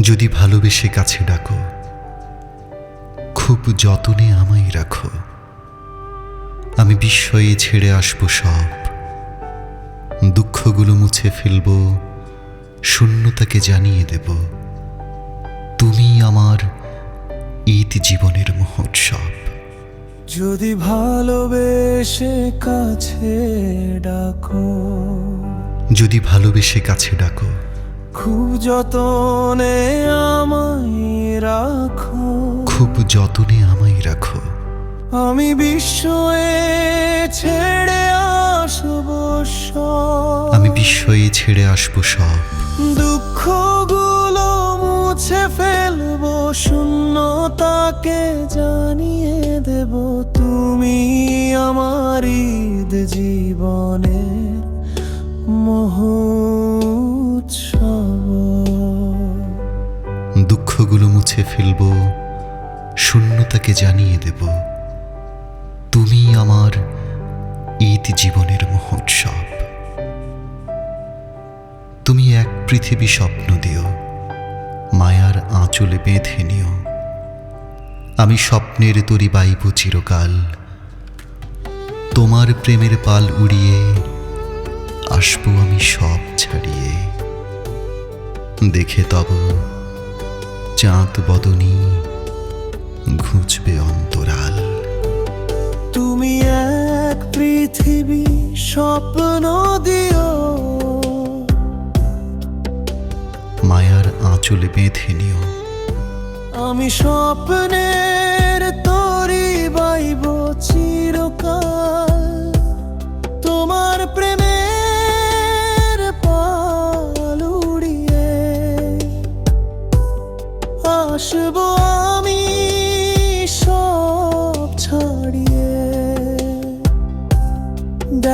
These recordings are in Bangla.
যদি ভালোবেসে কাছে ডাকো খুব যতনে আমায় রাখো। আমি বিস্ময়ে ছেড়ে আসব সব। দুঃখগুলো মুছে ফেলব শূন্যতাকে জানিয়ে দেব। তুমি আমার ঈদ জীবনের মহোৎসব। যদি ভালোবেসে কাছে ডাকো। যদি ভালোবেসে কাছে ডাকো খুব যতনে আমায় রাখো। খুব যতনে আমায় রাখো। আমি বিস্ময়ে ছেড়ে আসব সব। আমি বিস্ময়ে ছেড়ে আসব সব। দুঃখগুলো মুছে ফেলব শূন্যতাকে জানিয়ে দেব তুমি আমার ঈদ জীবনের মুছে ফেলব, শূন্যতাকে জানিয়ে দেব। তুমি আমার ঈদ জীবনের মহোৎসব। তুমি এক পৃথিবী স্বপ্ন দিও, মায়ার আঁচলে বেঁধে নিও। আমি স্বপ্নের তরি বাইব চিরকাল, তোমার প্রেমের পাল উড়িয়ে আসব আমি সব ছাড়িয়ে। দেখে তব চাঁদ বদনী ঘুচবে অন্তরাল। তুমি এক পৃথিবী স্বপ্ন দিও। মায়ার আঁচলে বেঁধে নিও। আমি স্বপ্নের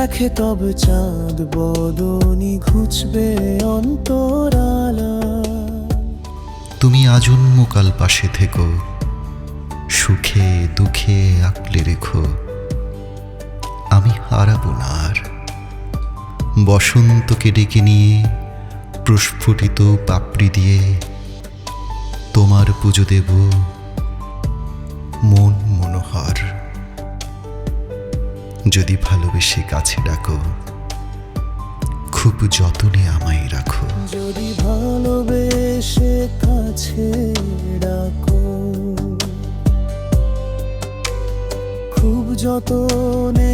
দেখে তবে চাঁদ বদনি ঘুচবে অন্তরালা। তুমি আজন্মকাল পাশে থেকো, সুখে দুঃখে আঁকলে রেখো। আমি হারাবো না আর। বসন্তকে ডেকে নিয়ে, প্রস্ফুটিত পাপড়ি দিয়ে তোমার পুজো দেব। মন যদি ভালোবেসে কাছে ডাকো খুব যতনে আমায় রাখো। যদি ভালোবেসে কাছে ডাকো খুব যতনে